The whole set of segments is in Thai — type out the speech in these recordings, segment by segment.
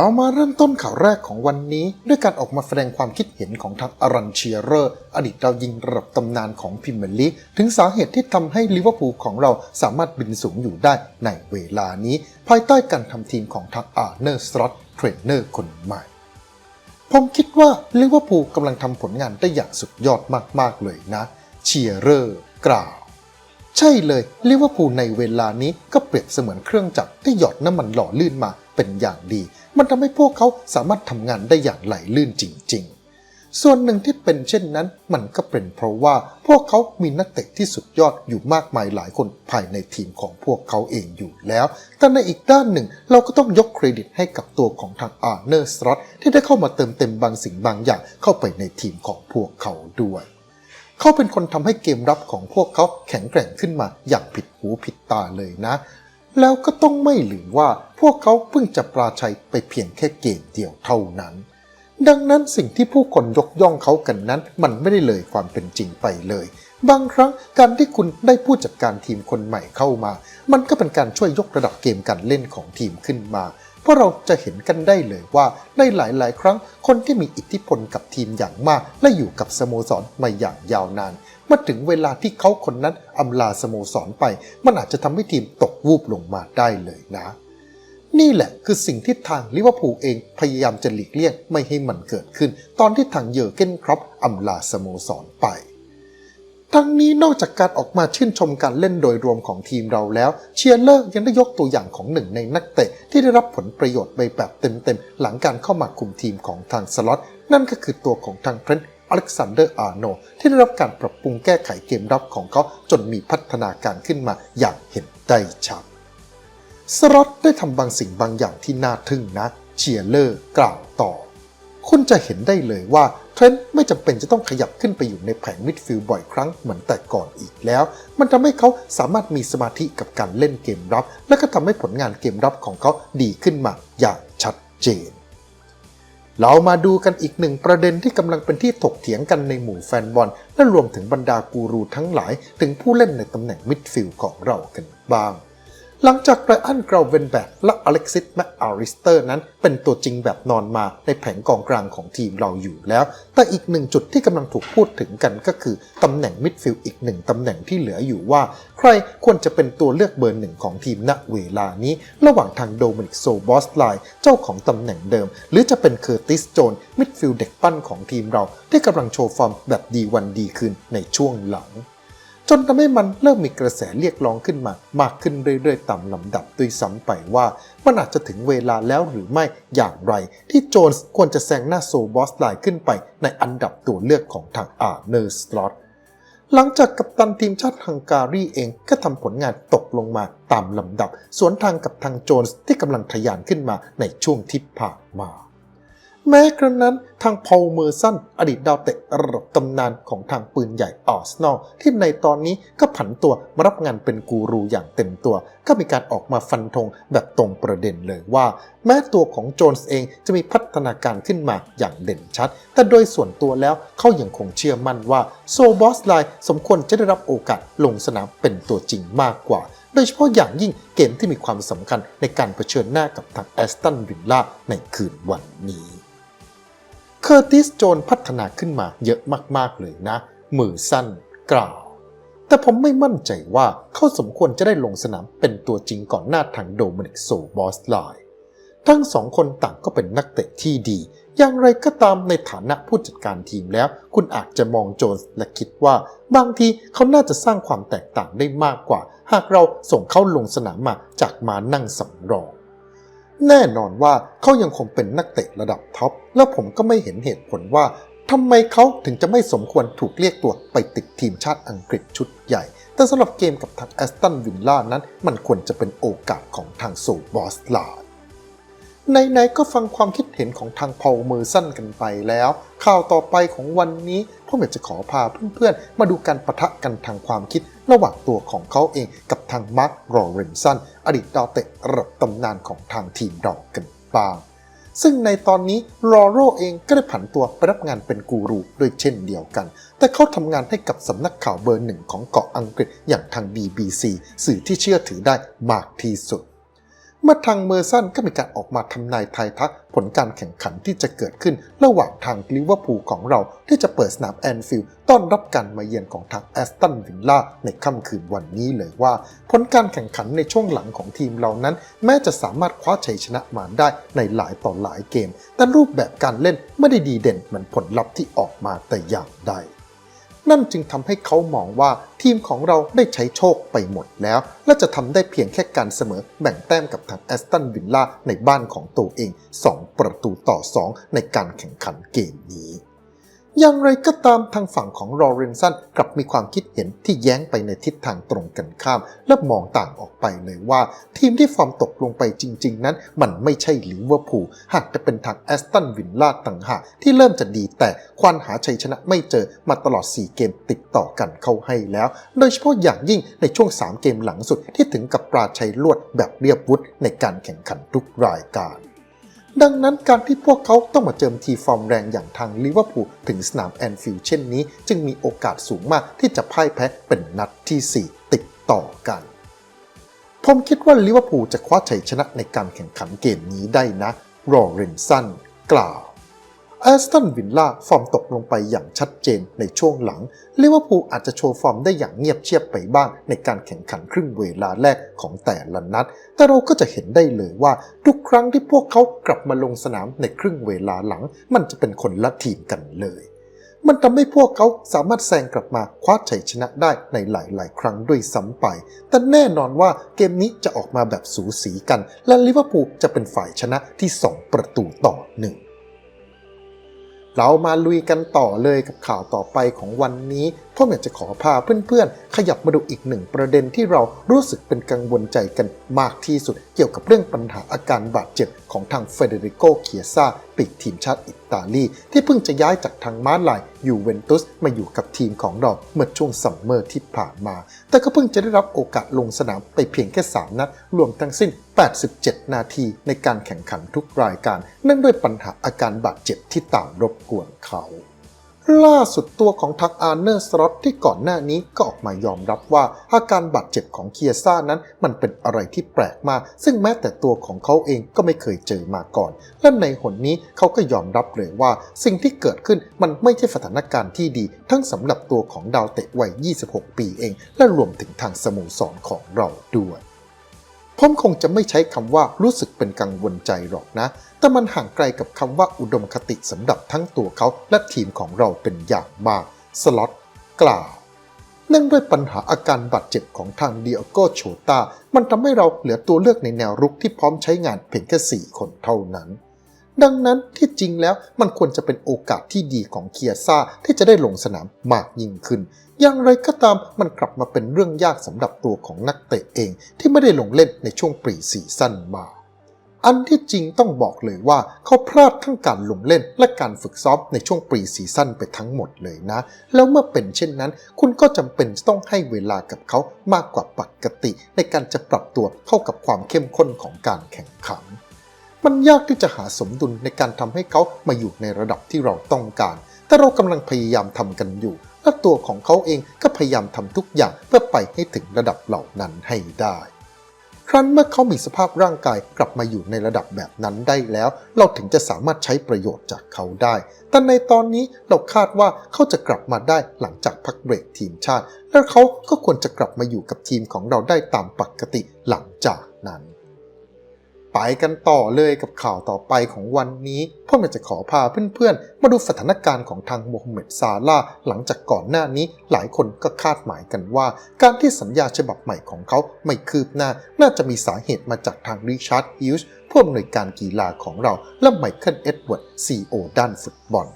เรามาเริ่มต้นข่าวแรกของวันนี้ ด้วยการออกมาแสดงความคิดเห็นของทางอารันเชียเรอร์ อดีตดาวยิงระดับตำนานของพรีเมลีถึงสาเหตุที่ทำให้ลิเวอร์พูลของเราสามารถบินสูงอยู่ได้ในเวลานี้ ภายใต้การทำทีมของทางอาร์เนอร์สล็อตเทรนเนอร์คนใหม่ผมคิดว่าลิเวอร์พูลกำลังทำผลงานได้อย่างสุดยอดมาก ๆ เลยนะ เชียเรอร์ กล่าว ใช่เลยลิเวอร์พูลในเวลานี้ก็เปรียบเสมือนเครื่องจักรที่หยอดน้ำมันหล่อลื่นมาเป็นอย่างดี มันทำให้พวกเขาสามารถทำงานได้อย่างไหลลื่นจริง ๆ ส่วนหนึ่งที่เป็นเช่นนั้น มันก็เป็นเพราะว่าพวกเขามีนักเตะที่สุดยอดอยู่มากมายหลายคนภายในทีมของพวกเขาเองอยู่แล้ว แต่ในอีกด้านหนึ่งเราก็ต้องยกเครดิตให้กับตัวของทางอาร์เนอร์สรอตที่ได้เข้ามาเติมเต็มบางสิ่งบางอย่างเข้าไปในทีมของพวกเขาด้วยเขาเป็นคนทำให้เกมรับของพวกเขาแข็งแกร่งขึ้นมาอย่างผิดหูผิดตาเลยนะ แล้วก็ต้องไม่ลืมว่าพวกเขาเพิ่งจะปราชัยไปเพียงแค่เกมเดียวเท่านั้น ดังนั้นสิ่งที่ผู้คนยกย่องเขากันนั้น มันไม่ได้เลยความเป็นจริงไปเลย บางครั้งการที่คุณได้ผู้จัดการทีมคนใหม่เข้ามา มันก็เป็นการช่วยยกระดับเกมการเล่นของทีมขึ้นมา ราะเราจะเห็นกันได้เลยว่าในหลาย ๆ ครั้งคนที่มีอิทธิพลกับทีมอย่างมาก และอยู่กับสโมสรมาอย่างยาวนานเมื่อถึงเวลาที่เขาคนนั้นอำลาสโมสรไป มันอาจจะทำให้ทีมตกวูบลงมาได้เลยนะ นี่แหละคือสิ่งที่ทางลิเวอร์พูลเองพยายามจะหลีกเลี่ยงไม่ให้มันเกิดขึ้น ตอนที่ทางเยอร์เกนครอปอำลาสโมสรไป ทั้งนี้นอกจากการออกมาชื่นชมการเล่นโดยรวมของทีมเราแล้ว เชียร์เลอร์ยังได้ยกตัวอย่างของหนึ่งในนักเตะ ที่ได้รับผลประโยชน์ไปแบบเต็มๆ หลังการเข้ามาคุมทีมของทางสล็อต นั่นก็คือตัวของทางเทรนต์อเล็กซานเดอร์อาร์โนที่ได้รับการปรับปรุงแก้ไขเกมรับของเขาจนมีพัฒนาการขึ้นมาอย่างเห็นได้ชัดสล็อตได้ทำบางสิ่งบางอย่างที่น่าทึ่งนะเชียร์เลอร์กล่าวต่อ คุณจะเห็นได้เลยว่า เทรนต์ไม่จำเป็นจะต้องขยับขึ้นไปอยู่ในแผงมิดฟิลด์บ่อยครั้งเหมือนแต่ก่อนอีกแล้ว มันทำให้เขาสามารถมีสมาธิกับการเล่นเกมรับ และก็ทำให้ผลงานเกมรับของเขาดีขึ้นมาอย่างชัดเจน เรามาดูกันอีกหนึ่งประเด็นที่กำลังเป็นที่ถกเถียงกันในหมู่แฟนบอลและรวมถึงบรรดากูรูทั้งหลาย ถึงผู้เล่นในตำแหน่งมิดฟิลด์ของเรากันบ้าง หลังจากไรอันเกราเวนแบกและอเล็กซิสแมคอาริสเตอร์นั้นเป็นตัวจริงแบบนอนมาในแผงกองกลางของทีมเราอยู่แล้ว แต่อีกหนึ่งจุดที่กำลังถูกพูดถึงกันก็คือตำแหน่งมิดฟิลด์อีกหนึ่งตำแหน่งที่เหลืออยู่ว่า ใครควรจะเป็นตัวเลือกเบอร์หนึ่งของทีมณเวลานี้ ระหว่างทางโดมินิกโซบอสไลน์เจ้าของตำแหน่งเดิม หรือจะเป็นเคอร์ติสโจนมิดฟิลด์เด็กปั้นของทีมเรา ที่กำลังโชว์ฟอร์มแบบดีวันดีคืนในช่วงหลัง จนทำให้มันเริ่มมีกระแสเรียกร้องขึ้นมา มากขึ้นเรื่อยๆตามลำดับด้วยซ้ำไปว่า มันอาจจะถึงเวลาแล้วหรือไม่อย่างไร ที่โจนส์ควรจะแซงหน้าโซบอสไลน์ขึ้นไป ในอันดับตัวเลือกของทางอาร์เนอร์สตรอตหลังจากกัปตันทีมชาติฮังการีเองก็ทำผลงานตกลงมาตามลำดับ สวนทางกับทางโจนส์ที่กำลังทะยานขึ้นมาในช่วงที่ผ่านมา แม้กระนั้นทางพอลเมอร์สันอดีตดาวเตะระดับตำนานของทางปืนใหญ่อาร์เซนอลที่ในตอนนี้ก็ผันตัวมารับงานเป็นกูรูอย่างเต็มตัว ก็มีการออกมาฟันธงแบบตรงประเด็นเลยว่า แม้ตัวของโจนส์เองจะมีพัฒนาการขึ้นมาอย่างเด่นชัด แต่โดยส่วนตัวแล้วเขายัางคงเชื่อมั่นว่าโซบอสไลน์สมควรจะได้รับโอกาสลงสนามเป็นตัวจริงมากกว่าโดยเฉพาะอย่างยิ่งเกมที่มีความสำคัญในการเผชิญหน้ากับทางแอสตันวิลล่าในคืนวันนี้ เคอร์ติสโจนพัฒนาขึ้นมาเยอะมากๆเลยนะ มือสั้นกล่าว แต่ผมไม่มั่นใจว่าเขาสมควรจะได้ลงสนามเป็นตัวจริงก่อนหน้าทางโดมินิกโซบอสไลน์ทั้งสองคนต่างก็เป็นนักเตะที่ดี อย่างไรก็ตามในฐานะผู้จัดการทีมแล้ว คุณอาจจะมองโจนส์และคิดว่า บางทีเขาน่าจะสร้างความแตกต่างได้มากกว่า หากเราส่งเขาลงสนามมาจากมานั่งสำรอง แน่นอนว่าเขายังคงเป็นนักเตะระดับท็อป แล้วผมก็ไม่เห็นเหตุผลว่าทำไมเขาถึงจะไม่สมควรถูกเรียกตัวไปติดทีมชาติอังกฤษชุดใหญ่ แต่สำหรับเกมกับทางแอสตันวิลล่านั้น มันควรจะเป็นโอกาสของทางโซบอสลาด ไหนๆก็ฟังความคิดเห็นของทางพอลเมอร์สันกันไปแล้ว ข่าวต่อไปของวันนี้ผมอยากจะขอพาเพื่อนๆ มาดูการประทะกันทางความคิดระหว่างตัวของเขาเองกับทางมาร์คโรเรนสันอดีตดาวเตะระดับตำนานของทางทีมเรากันบ้าง ซึ่งในตอนนี้รอโรเองก็ได้ผันตัวไปรับงานเป็นกูรูด้วยเช่นเดียวกัน แต่เขาทำงานให้กับสำนักข่าวเบอร์หนึ่งของเกาะอังกฤษอย่างทาง BBC สื่อที่เชื่อถือได้มากที่สุด มื่อทางเมอร์สันก็มีการออกมาทำนายทายทักผลการแข่งขันที่จะเกิดขึ้น ระหว่างทางลิเวอร์พูลของเราที่จะเปิดสนามแอนฟิลด์ต้อนรับการมาเยือนของทางแอสตันวิลล่าในค่ำคืนวันนี้เลยว่า ผลการแข่งขันในช่วงหลังของทีมเรานั้น แม้จะสามารถคว้าชัยชนะมาได้ในหลายต่อหลายเกม แต่รูปแบบการเล่นไม่ได้ดีเด่นเหมือนผลลัพธ์ที่ออกมาแต่อย่างใด นั่นจึงทำให้เขามองว่าทีมของเราได้ใช้โชคไปหมดแล้ว และจะทำได้เพียงแค่การเสมอแบ่งแต้มกับทางแอสตันวิลล่าในบ้านของตัวเอง 2 ประตูต่อ 2 ในการแข่งขันเกมนี้ อย่างไรก็ตามทางฝั่งของลอเรนสันกลับมีความคิดเห็นที่แย้งไปในทิศทางตรงกันข้าม และมองต่างออกไปเลยว่า ทีมที่ฟอร์มตกลงไปจริง ๆ นั้น มันไม่ใช่ลิเวอร์พูลหากจะเป็นทางแอสตันวิลล่าต่างหากที่เริ่มจะดีแต่ควานหาชัยชนะไม่เจอมาตลอด 4 เกมติดต่อกันเข้าให้แล้ว โดยเฉพาะอย่างยิ่งในช่วง 3 เกมหลังสุดที่ถึงกับปราชัยลวดแบบเรียบวุฒในการแข่งขันทุกรายการ ดังนั้นการที่พวกเขาต้องมาเจิมทีฟอร์มแรงอย่างทางลิเวอร์พูลถึงสนามแอนฟิลด์เช่นนี้ จึงมีโอกาสสูงมากที่จะพ่ายแพ้เป็นนัดที่ 4 ติดต่อกันผมคิดว่าลิเวอร์พูลจะคว้าชัยชนะในการแข่งขันเกมนี้ได้นะรอเรนสันกล่าว แอสตันวิลล่าฟอร์มตกลงไปอย่างชัดเจนในช่วงหลังลิเวอร์พูลอาจจะโชว์ฟอร์มได้อย่างเงียบเชียบไปบ้างในการแข่งขันครึ่งเวลาแรกของแต่ละนัด แต่เราก็จะเห็นได้เลยว่าทุกครั้งที่พวกเขากลับมาลงสนามในครึ่งเวลาหลัง มันจะเป็นคนละทีมกันเลย มันทำให้พวกเขาสามารถแซงกลับมาคว้าชัยชนะได้ในหลาย ๆ ครั้งด้วยซ้ำไป แต่แน่นอนว่าเกมนี้จะออกมาแบบสูสีกัน และลิเวอร์พูลจะเป็นฝ่ายชนะที่ 2 ประตูต่อหนึ่ง เรามาลุยกันต่อเลยกับข่าวต่อไปของวันนี้ พ่ออยากจะขอพาเพื่อนๆ ขยับมาดูอีกหนึ่งประเด็นที่เรารู้สึกเป็นกังวลใจกันมากที่สุด เกี่ยวกับเรื่องปัญหาอาการบาดเจ็บของทางเฟเดริโกเคียซาปีกทีมชาติอิตาลี ที่เพิ่งจะย้ายจากทางม้าลายยูเวนตุสมาอยู่กับทีมของเราเมื่อช่วงซัมเมอร์ที่ผ่านมา แต่ก็เพิ่งจะได้รับโอกาสลงสนามไปเพียงแค่ 3 นัด รวมทั้งสิ้น 87 นาทีในการแข่งขันทุกรายการ เนื่องด้วยปัญหาอาการบาดเจ็บที่ตามรบกวนเขา ล่าสุดตัวของทักอาร์เนอร์สล็อตที่ก่อนหน้านี้ก็ออกมายอมรับว่าอาการบาดเจ็บของเคียซ่านั้นมันเป็นอะไรที่แปลกมาก ซึ่งแม้แต่ตัวของเขาเองก็ไม่เคยเจอมาก่อน และในหนนี้เขาก็ยอมรับเลยว่า สิ่งที่เกิดขึ้นมันไม่ใช่สถานการณ์ที่ดี ทั้งสำหรับตัวของดาวเตะวัย 26 ปีเอง และรวมถึงทางสโมสรของเราด้วย ผมคงจะไม่ใช้คำว่ารู้สึกเป็นกังวลใจหรอกนะ แต่มันห่างไกลกับคำว่าอุดมคติสำหรับทั้งตัวเขาและทีมของเราเป็นอย่างมาก สล็อตกล่าวเนื่องด้วยปัญหาอาการบาดเจ็บของทางเดียโกโชตา มันทำให้เราเหลือตัวเลือกในแนวรุกที่พร้อมใช้งานเพียงแค่4คนเท่านั้น ดังนั้นที่จริงแล้วมันควรจะเป็นโอกาสที่ดีของเคียซ่าที่จะได้ลงสนามมากยิ่งขึ้น อย่างไรก็ตามมันกลับมาเป็นเรื่องยากสำหรับตัวของนักเตะเองที่ไม่ได้ลงเล่นในช่วงปรีซีซั่นมาอันที่จริงต้องบอกเลยว่าเขาพลาดทั้งการลงเล่นและการฝึกซ้อมในช่วงปรีซีซั่นไปทั้งหมดเลยนะ แล้วเมื่อเป็นเช่นนั้น คุณก็จำเป็นต้องให้เวลากับเขามากกว่าปกติ ในการจะปรับตัวเข้ากับความเข้มข้นของการแข่งขัน มันยากที่จะหาสมดุลในการทำให้เขามาอยู่ในระดับที่เราต้องการ แต่เรากำลังพยายามทำกันอยู่ และตัวของเขาเองก็พยายามทำทุกอย่างเพื่อไปให้ถึงระดับเหล่านั้นให้ได้ ครั้นเมื่อเขามีสภาพร่างกายกลับมาอยู่ในระดับแบบนั้นได้แล้ว เราถึงจะสามารถใช้ประโยชน์จากเขาได้ แต่ในตอนนี้เราคาดว่าเขาจะกลับมาได้หลังจากพักเบรกทีมชาติ และเขาก็ควรจะกลับมาอยู่กับทีมของเราได้ตามปกติหลังจากนั้น ไปกันต่อเลยกับข่าวต่อไปของวันนี้พ่อแม่จะขอพาเพื่อนๆ มาดูสถานการณ์ของทางโมฮัมเหม็ดซาลาหลังจากก่อนหน้านี้หลายคนก็คาดหมายกันว่า การที่สัญญาฉบับใหม่ของเขาไม่คืบหน้า น่าจะมีสาเหตุมาจากทางริชาร์ดฮิลส์ผู้อำนวยการกีฬาของเราและไมเคิลเอ็ดเวิร์ดซีโอด้านฟุตบอล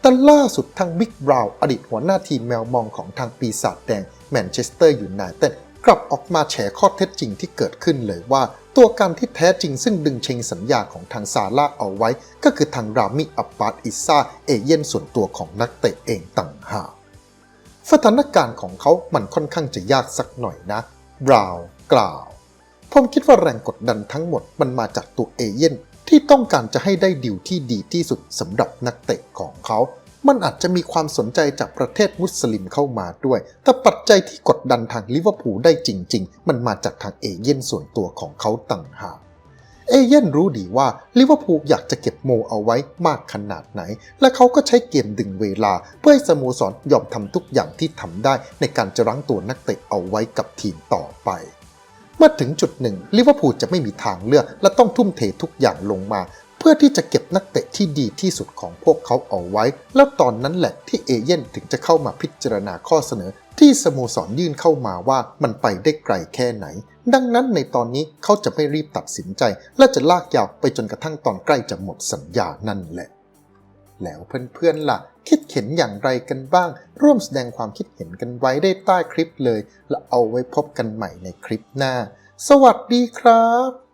แต่ล่าสุดทางบิ๊กบราวน์อดีตหัวหน้าทีมแมวมองของทางปีศาจแดงแมนเชสเตอร์ยูไนเต็ดกลับออกมาแฉข้อเท็จจริงที่เกิดขึ้นเลยว่า ตัวการที่แท้จริงซึ่งดึงเชงสัญญาของทางซาร่าเอาไว้ ก็คือทางรามิอับบาดอิซาเอเย่นส่วนตัวของนักเตะเองต่างหากสถานการณ์ของเขามันค่อนข้างจะยากสักหน่อยนะ บราวน์กล่าว ผมคิดว่าแรงกดดันทั้งหมดมันมาจากตัวเอเย่นที่ต้องการจะให้ได้ดิวที่ดีที่สุดสำหรับนักเตะของเขา มันอาจจะมีความสนใจจากประเทศมุสลิมเข้ามาด้วย แต่ปัจจัยที่กดดันทางลิเวอร์พูลได้จริง ๆ มันมาจากทางเอเย่นส่วนตัวของเขาต่างหากเอเย่นรู้ดีว่าลิเวอร์พูลอยากจะเก็บโมเอาไว้มากขนาดไหน และเขาก็ใช้เกมดึงเวลา เพื่อให้สโมสรยอมทำทุกอย่างที่ทำได้ในการจะรั้งตัวนักเตะเอาไว้กับทีมต่อไป เมื่อถึงจุดหนึ่งลิเวอร์พูลจะไม่มีทางเลือกและต้องทุ่มเททุกอย่างลงมา เพื่อที่จะเก็บนักเตะที่ดีที่สุดของพวกเขาเอาไว้ แล้วตอนนั้นแหละที่เอเย่นถึงจะเข้ามาพิจารณาข้อเสนอ ที่สโมสรยื่นเข้ามาว่ามันไปได้ไกลแค่ไหน ดังนั้นในตอนนี้เขาจะไม่รีบตัดสินใจ และจะลากยาวไปจนกระทั่งตอนใกล้จะหมดสัญญานั่นแหละแล้วเพื่อนๆล่ะ คิดเห็นอย่างไรกันบ้าง ร่วมแสดงความคิดเห็นกันไว้ได้ใต้คลิปเลย และเอาไว้พบกันใหม่ในคลิปหน้า สวัสดีครับ